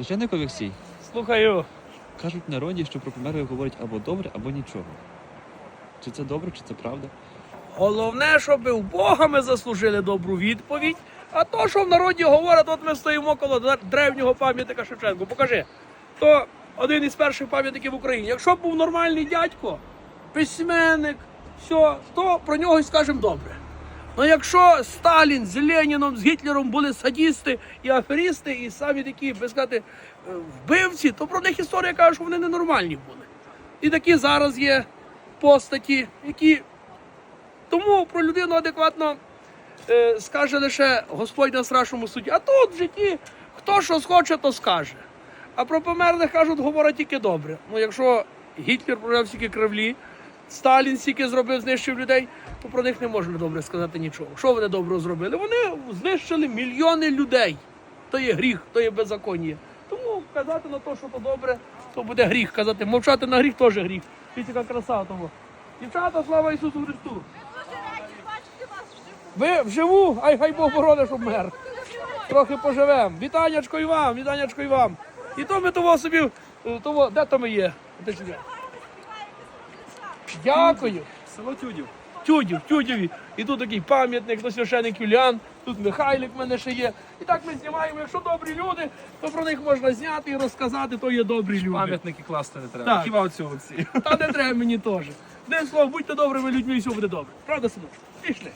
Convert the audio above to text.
Священник Олексій, Слухаю. кажуть в народі, що про померлих говорять або добре, або нічого. Чи це добре, чи це правда? Головне, щоб у Бога ми заслужили добру відповідь. А то, що в народі говорять, от ми стоїмо коло древнього пам'ятника Шевченку. Покажи. То один із перших пам'ятників в Україні. Якщо б був нормальний дядько, письменник, все, то про нього й скажемо добре. Ну якщо Сталін з Леніном, з Гітлером були садісти і аферісти, і самі такі, би сказати, е, вбивці, то про них історія каже, що вони ненормальні були. І такі зараз є постаті, які тому про людину адекватно е, скаже лише Господь на страшному суді. А тут в житті хто що схоче, то скаже. А про померлих кажуть, говорять тільки добре. Ну якщо Гітлер прожив стільки кривлі, Сталін стільки зробив, знищив людей, то про них не можна добре сказати нічого. Що вони добре зробили? Вони знищили мільйони людей. То є гріх, то є беззаконня. Тому казати на те, що то добре, то буде гріх. Казати, мовчати на гріх теж гріх. Дивіться, яка краса того. Дівчата, слава Ісусу Христу! Ви вживу, ай хай Бог борони, щоб мер. Трохи поживемо. Вітаннячко і вам, вітаннячко і вам. І то ми того собі, е, того, де то ми є? Дякую. Село Тюдів. Тюдів, Тюдєві. І тут такий пам'ятник, то священик Юліан, тут Михайлик в мене ще є. І так ми знімаємо. Якщо добрі люди, то про них можна зняти і розказати, то є добрі люди. Пам'ятники класти не треба. Так. Хіба оцю Олексій? Та не треба мені теж. Не слово, будьте добрими людьми і все буде добре. Правда, синок? Пішли.